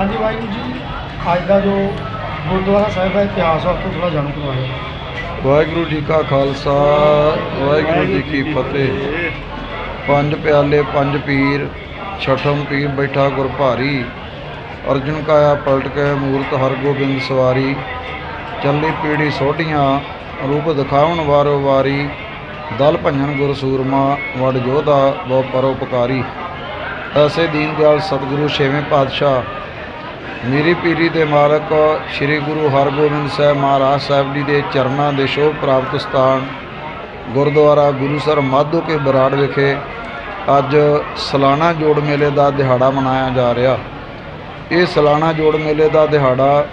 ਹਾਂਜੀ ਵਾਹਿਗੁਰੂ ਜੀ, ਅੱਜ ਦਾ ਜੋ ਗੁਰਦੁਆਰਾ ਸਾਹਿਬ ਦਾ ਇਤਿਹਾਸ ਆ ਉਸ ਤੋਂ ਥੋੜਾ ਜਾਣੂ ਕਰਵਾਇਆ। ਵਾਹਿਗੁਰੂ ਜੀ ਕਾ ਖਾਲਸਾ, ਵਾਹਿਗੁਰੂ ਜੀ ਕੀ ਫਤਿਹ। ਪੰਜ ਪਿਆਲੇ, ਪੰਜ ਪੀਰ, ਛਠਮ ਪੀਰ ਬੈਠਾ ਗੁਰ ਭਾਰੀ। ਅਰਜੁਨ ਕਾਇਆ ਪਲਟ ਕੇ ਮੂਰਤ ਹਰਗੋਬਿੰਦ ਸਵਾਰੀ। ਚੱਲੀ ਪੀੜੀ ਸੋਢੀਆਂ, ਰੂਪ ਦਿਖਾਉਣ ਵਾਰੋ ਵਾਰੀ। ਦਲ ਭੰਜਨ ਗੁਰ ਸੂਰਮਾ, ਵਡ ਜੋਧਾ ਬਹੁ ਪਰਉਪਕਾਰੀ। ਐਸੇ ਦੀਨ ਦਿਆਲ ਸਤਿਗੁਰੂ ਛੇਵੇਂ ਪਾਤਸ਼ਾਹ ਮੇਰੀ ਪੀਰੀ ਦੇ ਮਾਲਕ ਸ੍ਰੀ ਗੁਰੂ ਹਰਗੋਬਿੰਦ ਸਾਹਿਬ ਮਹਾਰਾਜ ਸਾਹਿਬ ਜੀ ਦੇ ਚਰਨਾਂ ਦੇ ਸ਼ੋਭ ਪ੍ਰਾਪਤ ਸਥਾਨ ਗੁਰਦੁਆਰਾ ਗੁਰੂਸਰ ਮਾਧੋ ਕੇ ਬਰਾੜ ਵਿਖੇ ਅੱਜ ਸਾਲਾਨਾ ਜੋੜ ਮੇਲੇ ਦਾ ਦਿਹਾੜਾ ਮਨਾਇਆ ਜਾ ਰਿਹਾ। ਇਹ ਸਾਲਾਨਾ ਜੋੜ ਮੇਲੇ ਦਾ ਦਿਹਾੜਾ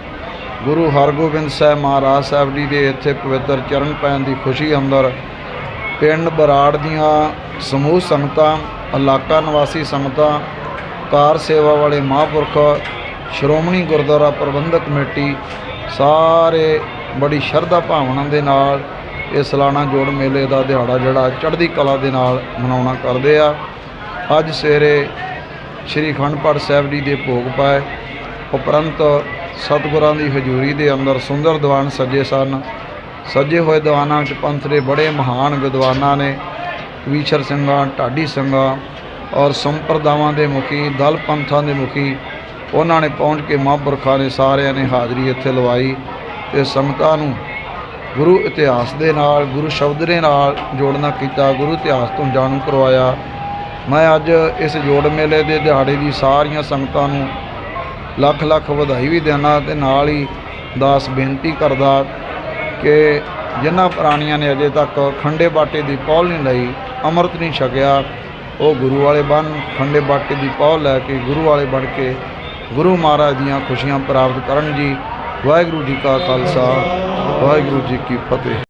ਗੁਰੂ ਹਰਗੋਬਿੰਦ ਸਾਹਿਬ ਮਹਾਰਾਜ ਸਾਹਿਬ ਜੀ ਦੇ ਇੱਥੇ ਪਵਿੱਤਰ ਚਰਨ ਪੈਣ ਦੀ ਖੁਸ਼ੀ ਅੰਦਰ ਪਿੰਡ ਬਰਾੜ ਦੀਆਂ ਸਮੂਹ ਸੰਗਤਾਂ, ਇਲਾਕਾ ਨਿਵਾਸੀ ਸੰਗਤਾਂ, ਕਾਰ ਸੇਵਾ ਵਾਲੇ ਮਹਾਂਪੁਰਖ ਸ਼੍ਰੋਮਣੀ ਗੁਰਦੁਆਰਾ ਪ੍ਰਬੰਧਕ ਕਮੇਟੀ ਸਾਰੇ ਬੜੀ ਸ਼ਰਧਾ ਭਾਵਨਾ ਦੇ ਨਾਲ ਇਹ ਸਾਲਾਨਾ ਜੋੜ ਮੇਲੇ ਦਾ ਦਿਹਾੜਾ ਜਿਹੜਾ ਚੜ੍ਹਦੀ ਕਲਾ ਦੇ ਨਾਲ ਮਨਾਉਣਾ ਕਰਦੇ ਆ। ਅੱਜ ਸਵੇਰੇ ਸ਼੍ਰੀ ਅਖੰਡ ਪਾਠ ਸਾਹਿਬ ਜੀ ਦੇ ਭੋਗ ਪਾਏ। ਉਪਰੰਤ ਸਤਿਗੁਰਾਂ ਦੀ ਹਜ਼ੂਰੀ ਦੇ ਅੰਦਰ ਸੁੰਦਰ ਦੀਵਾਨ ਸਜੇ ਸਨ। ਸਜੇ ਹੋਏ ਦੀਵਾਨਾਂ ਵਿੱਚ ਪੰਥ ਦੇ ਬੜੇ ਮਹਾਨ ਵਿਦਵਾਨਾਂ ਨੇ, ਵੀਸ਼ਰ ਸਿੰਘਾਂ, ਢਾਡੀ ਸਿੰਘਾਂ ਔਰ ਸੰਪਰਦਾਵਾਂ ਦੇ ਮੁਖੀ, ਦਲ ਪੰਥਾਂ ਦੇ ਮੁਖੀ ਉਹਨਾਂ ਨੇ ਪਹੁੰਚ ਕੇ ਮਹਾਂਪੁਰਖਾਂ ਨੇ ਸਾਰਿਆਂ ਨੇ ਹਾਜ਼ਰੀ ਇੱਥੇ ਲਵਾਈ ਤੇ ਸੰਗਤਾਂ ਨੂੰ ਗੁਰੂ ਇਤਿਹਾਸ ਦੇ ਨਾਲ, ਗੁਰੂ ਸ਼ਬਦ ਦੇ ਨਾਲ ਜੋੜਨਾ ਕੀਤਾ, ਗੁਰੂ ਇਤਿਹਾਸ ਤੋਂ ਜਾਣੂ ਕਰਵਾਇਆ। ਮੈਂ ਅੱਜ ਇਸ ਜੋੜ ਮੇਲੇ ਦੇ ਦਿਹਾੜੇ ਦੀ ਸਾਰੀਆਂ ਸੰਗਤਾਂ ਨੂੰ ਲੱਖ ਲੱਖ ਵਧਾਈ ਵੀ ਦੇਣਾ ਤੇ ਨਾਲ ਹੀ ਦਾਸ ਬੇਨਤੀ ਕਰਦਾ ਕਿ ਜਿਨ੍ਹਾਂ ਪ੍ਰਾਣੀਆਂ ਨੇ ਅਜੇ ਤੱਕ ਖੰਡੇ ਬਾਟੇ ਦੀ ਪੌਲ ਨਹੀਂ ਲਈ, ਅੰਮ੍ਰਿਤ ਨਹੀਂ ਛਕਿਆ, ਉਹ ਗੁਰੂ ਵਾਲੇ ਬਣ, ਖੰਡੇ ਬਾਟੇ ਦੀ ਪੌਲ ਲੈ ਕੇ ਗੁਰੂ ਵਾਲੇ ਬਣ ਕੇ ਗੁਰੂ ਮਹਾਰਾਜ ਦੀਆਂ ਖੁਸ਼ੀਆਂ ਪ੍ਰਾਪਤ ਕਰਨ ਜੀ। ਵਾਹਿਗੁਰੂ ਜੀ ਕਾ ਖਾਲਸਾ, ਵਾਹਿਗੁਰੂ ਜੀ ਕੀ ਫਤਿਹ।